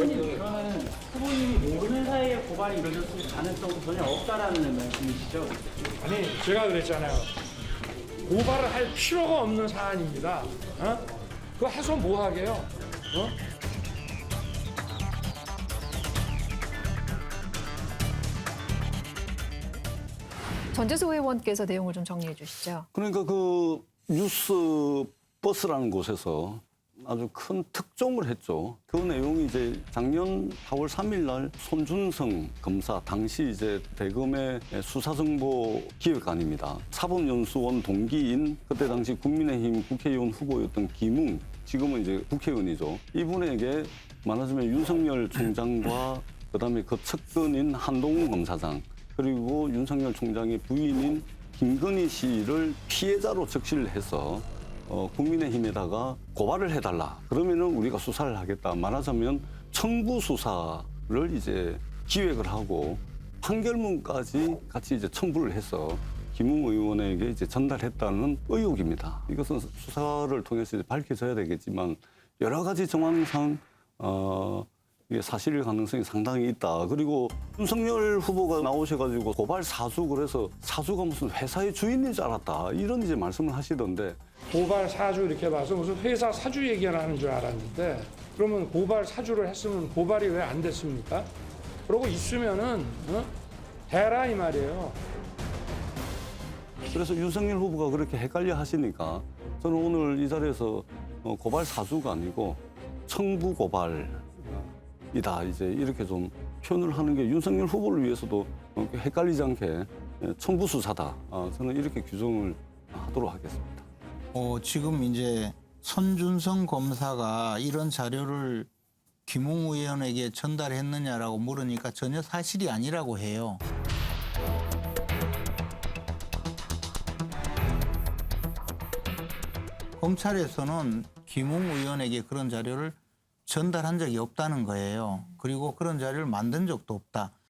후보님 그러면 후보님이 모르는 사이에 고발이 이루어졌을 가능성도 전혀 없다라는 말씀이시죠? 아니 제가 그랬잖아요. 고발을 할 필요가 없는 사안입니다. 어? 그거 해서 뭐 하게요? 어? 전재수 의원께서 내용을 좀 정리해 주시죠. 그러니까 그 뉴스 버스라는 곳에서 아주 큰 특종을 했죠. 그 내용이 이제 작년 4월 3일 날 손준성 검사 당시 이제 대검의 수사정보 기획관입니다. 사법연수원 동기인 그때 당시 국민의힘 국회의원 후보였던 김웅 지금은 이제 국회의원이죠. 이분에게 말하자면 윤석열 총장과 그다음에 그 측근인 한동훈 검사장 그리고 윤석열 총장의 부인인 김건희 씨를 피해자로 적시를 해서 어, 국민의힘에다가 고발을 해달라. 그러면은 우리가 수사를 하겠다. 말하자면 청부 수사를 이제 기획을 하고 판결문까지 같이 이제 첨부를 해서 김웅 의원에게 이제 전달했다는 의혹입니다. 이것은 수사를 통해서 이제 밝혀져야 되겠지만 여러 가지 정황상 어, 이게 사실일 가능성이 상당히 있다. 그리고 윤석열 후보가 나오셔가지고 고발 사주 그래서 사주가 무슨 회사의 주인인 줄 알았다. 이런 이제 말씀을 하시던데 고발 사주 이렇게 봐서 무슨 회사 사주 얘기를 하는 줄 알았는데 그러면 고발 사주를 했으면 고발이 왜 안 됐습니까? 그러고 있으면은 어? 해라 이 말이에요. 그래서 윤석열 후보가 그렇게 헷갈려 하시니까 저는 오늘 이 자리에서 어, 고발 사주가 아니고 청부 고발 이다 이제 이렇게 좀 표현을 하는 게 윤석열 후보를 위해서도 어, 헷갈리지 않게 예, 청부 수사다 어, 저는 이렇게 규정을 하도록 하겠습니다. 어, 지금 이제 손준성 검사가 이런 자료를 김웅 의원에게 전달했느냐라고 물으니까 전혀 사실이 아니라고 해요. 검찰에서는 김웅 의원에게 그런 자료를 전달한 적이 없다는 거예요. 그리고 그런 자료를 만든 적도 없다.